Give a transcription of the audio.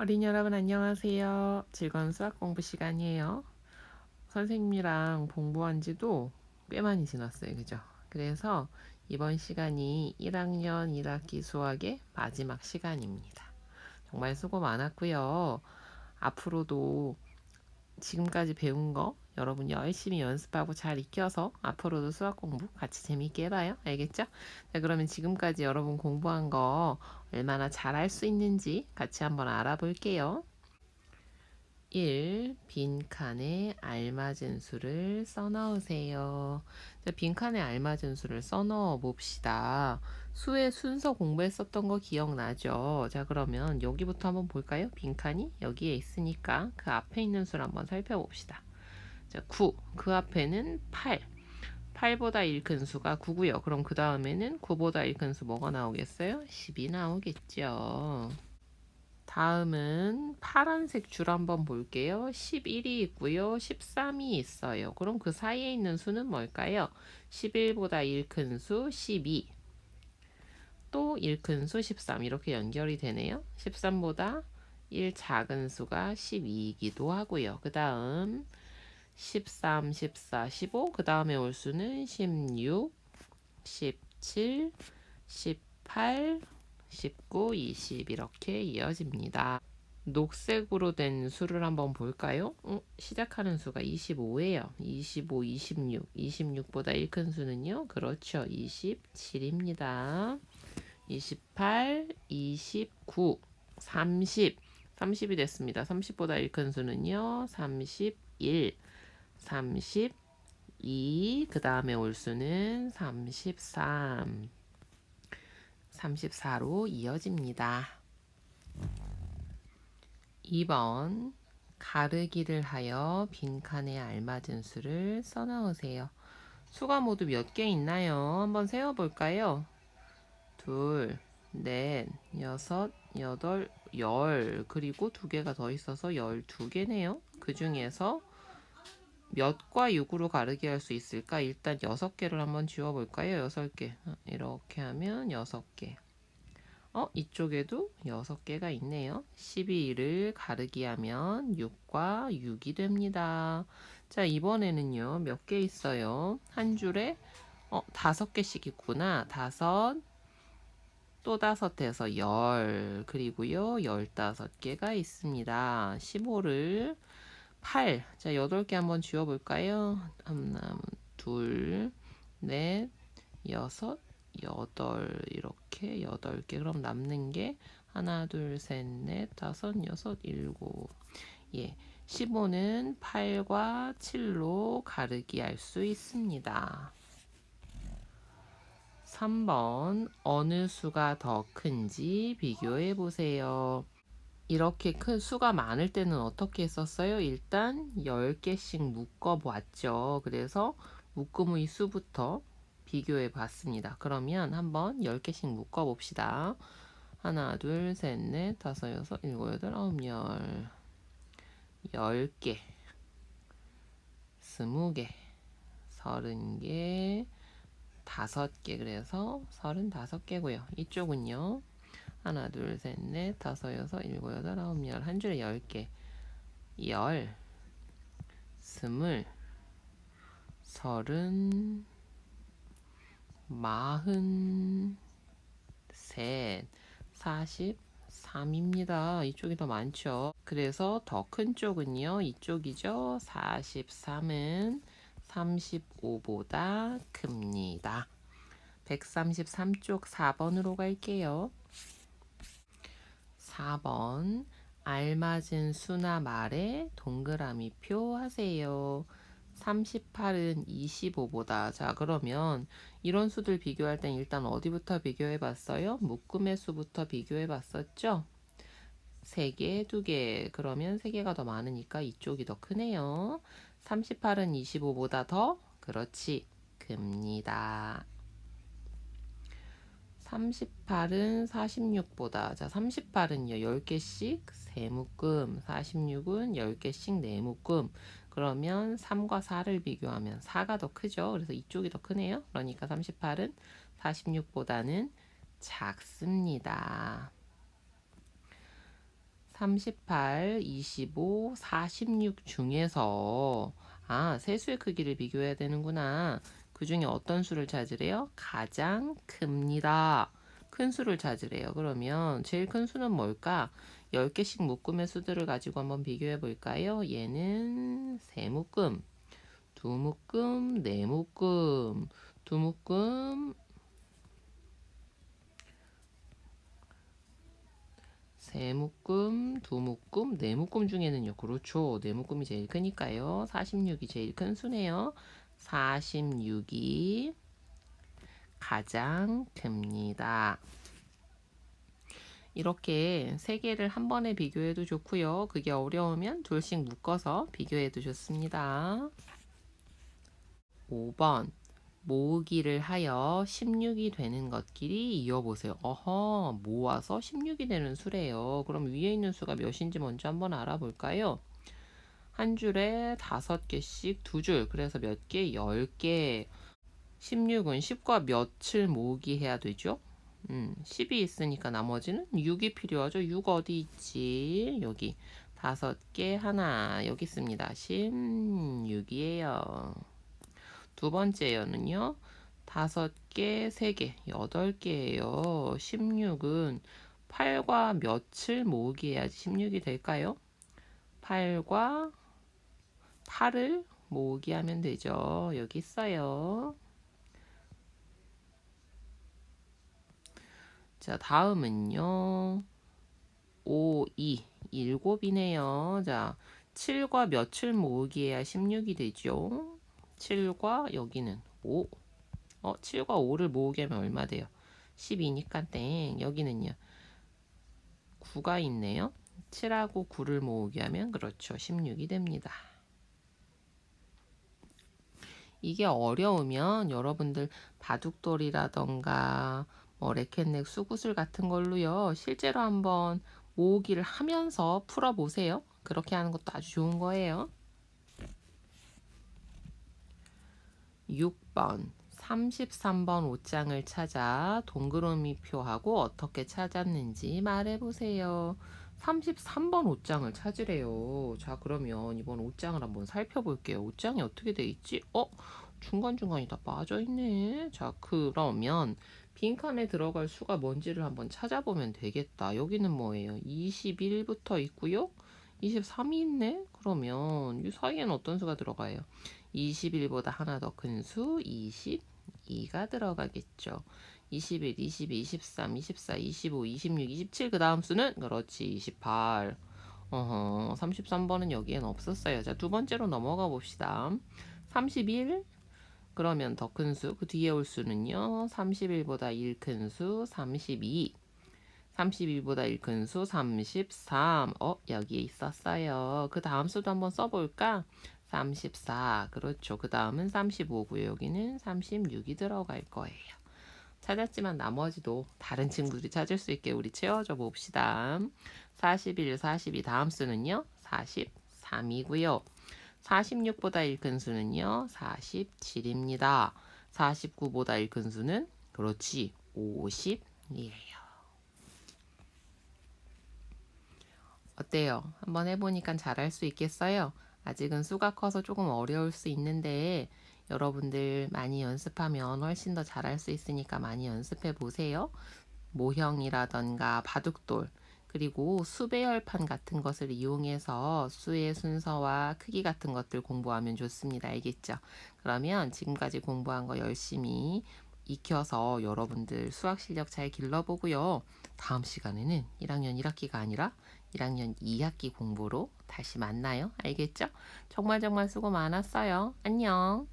어린이 여러분 안녕하세요. 즐거운 수학 공부 시간이에요. 선생님이랑 공부한 지도 꽤 많이 지났어요. 그죠? 그래서 이번 시간이 1학년 1학기 수학의 마지막 시간입니다. 정말 수고 많았고요. 앞으로도 지금까지 배운 거 여러분 열심히 연습하고 잘 익혀서 앞으로도 수학 공부 같이 재밌게 해봐요. 알겠죠? 자, 그러면 지금까지 여러분 공부한 거 얼마나 잘할 수 있는지 같이 한번 알아볼게요. 1. 빈칸에 알맞은 수를 써넣으세요. 자, 빈칸에 알맞은 수를 써넣어 봅시다. 수의 순서 공부했었던 거 기억나죠? 자, 그러면 여기부터 한번 볼까요? 빈칸이 여기에 있으니까 그 앞에 있는 수를 한번 살펴봅시다. 자, 9. 그 앞에는 8. 8보다 1 큰 수가 9고요. 그럼 그 다음에는 9보다 1 큰 수 뭐가 나오겠어요? 10이 나오겠죠. 다음은 파란색 줄 한번 볼게요. 11이 있고요. 13이 있어요. 그럼 그 사이에 있는 수는 뭘까요? 11보다 1 큰 수 12. 또 1 큰 수 13. 이렇게 연결이 되네요. 13보다 1 작은 수가 12이기도 하고요. 그 다음 13, 14, 15. 그 다음에 올 수는 16, 17, 18, 19, 20 이렇게 이어집니다. 녹색으로 된 수를 한번 볼까요? 어, 시작하는 수가 25예요. 25, 26. 26보다 1 큰 수는요? 그렇죠. 27입니다. 28, 29, 30. 30이 됐습니다. 30보다 1 큰 수는요? 31, 32, 그 다음에 올 수는 33. 34로 이어집니다. 2번 가르기를 하여 빈칸에 알맞은 수를 써넣으세요. 수가 모두 몇 개 있나요? 한번 세어볼까요? 둘, 넷, 여섯, 여덟, 열 그리고 두 개가 더 있어서 열두 개네요. 그 중에서 몇과 6으로 가르기 할 수 있을까? 일단 6개를 한번 지워볼까요? 6개. 이렇게 하면 6개. 어, 이쪽에도 6개가 있네요. 12를 가르기 하면 6과 6이 됩니다. 자, 이번에는요, 몇 개 있어요? 한 줄에, 어, 5개씩 있구나. 5, 또 다섯 해서 열, 그리고요, 15개가 있습니다. 15를 8. 자, 8개 한번 지워 볼까요? 하나, 둘, 넷, 여섯, 여덟. 이렇게 8개. 그럼 남는 게 하나, 둘, 셋, 넷, 다섯, 여섯, 일곱. 예. 15는 8과 7로 가르기 할 수 있습니다. 3번 어느 수가 더 큰지 비교해 보세요. 이렇게 큰 수가 많을 때는 어떻게 했었어요? 일단 10개씩 묶어 보았죠. 그래서 묶음의 수부터 비교해 봤습니다. 그러면 한번 10개씩 묶어 봅시다. 하나, 둘, 셋, 넷, 다섯, 여섯, 일곱, 여덟, 아홉, 열. 10개. 20개. 30개. 5개. 그래서 35개고요. 이쪽은요. 하나, 둘, 셋, 넷, 다섯, 여섯, 일곱, 여덟, 아홉, 열. 한 줄에 열 개. 열, 스물, 서른, 마흔, 셋, 사십, 3입니다. 이쪽이 더 많죠. 그래서 더 큰 쪽은요. 이쪽이죠. 43은 35보다 큽니다. 133쪽 4번으로 갈게요. 4번 알맞은 수나 말에 동그라미 표 하세요. 38은 25보다. 자, 그러면 이런 수들 비교할 땐 일단 어디부터 비교해 봤어요? 묶음의 수부터 비교해 봤었죠? 3개, 2개. 그러면 3개가 더 많으니까 이쪽이 더 크네요. 38은 25보다 더? 그렇지. 큽니다. 38은 46보다. 자, 38은요, 10개씩 3묶음. 46은 10개씩 4묶음. 그러면 3과 4를 비교하면 4가 더 크죠. 그래서 이쪽이 더 크네요. 그러니까 38은 46보다는 작습니다. 38, 25, 46 중에서 아, 세수의 크기를 비교해야 되는구나. 그 중에 어떤 수를 찾으래요? 가장 큽니다. 큰 수를 찾으래요. 그러면 제일 큰 수는 뭘까? 10개씩 묶음의 수들을 가지고 한번 비교해 볼까요? 얘는 세 묶음, 두 묶음, 네 묶음, 두 묶음, 세 묶음, 두 묶음, 네 묶음 중에는요. 그렇죠. 네 묶음이 제일 크니까요. 46이 제일 큰 수네요. 46이 가장 큽니다. 이렇게 세 개를 한 번에 비교해도 좋고요. 그게 어려우면 둘씩 묶어서 비교해도 좋습니다. 5번 모으기를 하여 16이 되는 것끼리 이어보세요. 어허, 모아서 16이 되는 수래요. 그럼 위에 있는 수가 몇인지 먼저 한번 알아볼까요? 한 줄에 다섯 개씩 두 줄, 그래서 몇 개? 10개. 16은 10과 몇을 모으기 해야 되죠? 음, 10이 있으니까 나머지는 6이 필요하죠. 6 어디 있지? 여기. 다섯 개 하나 여기 있습니다. 16이에요. 두 번째요는요. 다섯 개, 세 개, 여덟 개예요. 16은 8과 몇을 모으기 해야지 16이 될까요? 8과 8을 모으기 하면 되죠. 여기 있어요. 자, 다음은요. 5, 2, 7이네요. 자, 7과 몇을 모으기 해야 16이 되죠. 7과 여기는 5. 어, 7과 5를 모으게 하면 얼마 돼요? 12니까 땡. 여기는요. 9가 있네요. 7하고 9를 모으게 하면 그렇죠. 16이 됩니다. 이게 어려우면 여러분들 바둑돌이라던가 뭐 레켓넥 수구슬 같은 걸로요. 실제로 한번 모으기를 하면서 풀어보세요. 그렇게 하는 것도 아주 좋은 거예요. 6번 33번 옷장을 찾아 동그라미 표하고 어떻게 찾았는지 말해보세요. 33번 옷장을 찾으래요. 자 그러면 이번 옷장을 한번 살펴볼게요. 옷장이 어떻게 돼 있지? 어? 중간중간이 다 빠져있네. 자 그러면 빈칸에 들어갈 수가 뭔지를 한번 찾아보면 되겠다. 여기는 뭐예요? 21부터 있고요. 23이 있네? 그러면 이 사이에는 어떤 수가 들어가요? 21보다 하나 더 큰 수 22가 들어가겠죠. 21, 22, 23, 24, 25, 26, 27 그 다음 수는 그렇지 28. 어허 33번은 여기엔 없었어요. 자 두 번째로 넘어가 봅시다. 31 그러면 더 큰 수, 그 뒤에 올 수는요. 31보다 1 큰 수, 32. 31보다 1 큰 수, 33. 어, 여기에 있었어요. 그 다음 수도 한번 써볼까? 34. 그렇죠. 그 다음은 35고요. 여기는 36이 들어갈 거예요. 찾았지만 나머지도 다른 친구들이 찾을 수 있게 우리 채워줘 봅시다. 41, 42 다음 수는요. 43이고요. 46보다 1큰 수는요. 47입니다. 49보다 1큰 수는 그렇지 50이에요. 어때요? 한번 해보니까 잘할 수 있겠어요? 아직은 수가 커서 조금 어려울 수 있는데 여러분들 많이 연습하면 훨씬 더 잘할 수 있으니까 많이 연습해 보세요. 모형이라던가 바둑돌 그리고 수배열판 같은 것을 이용해서 수의 순서와 크기 같은 것들 공부하면 좋습니다. 알겠죠? 그러면 지금까지 공부한 거 열심히 익혀서 여러분들 수학 실력 잘 길러보고요. 다음 시간에는 1학년 1학기가 아니라 1학년 2학기 공부로 다시 만나요. 알겠죠? 정말 정말 수고 많았어요. 안녕.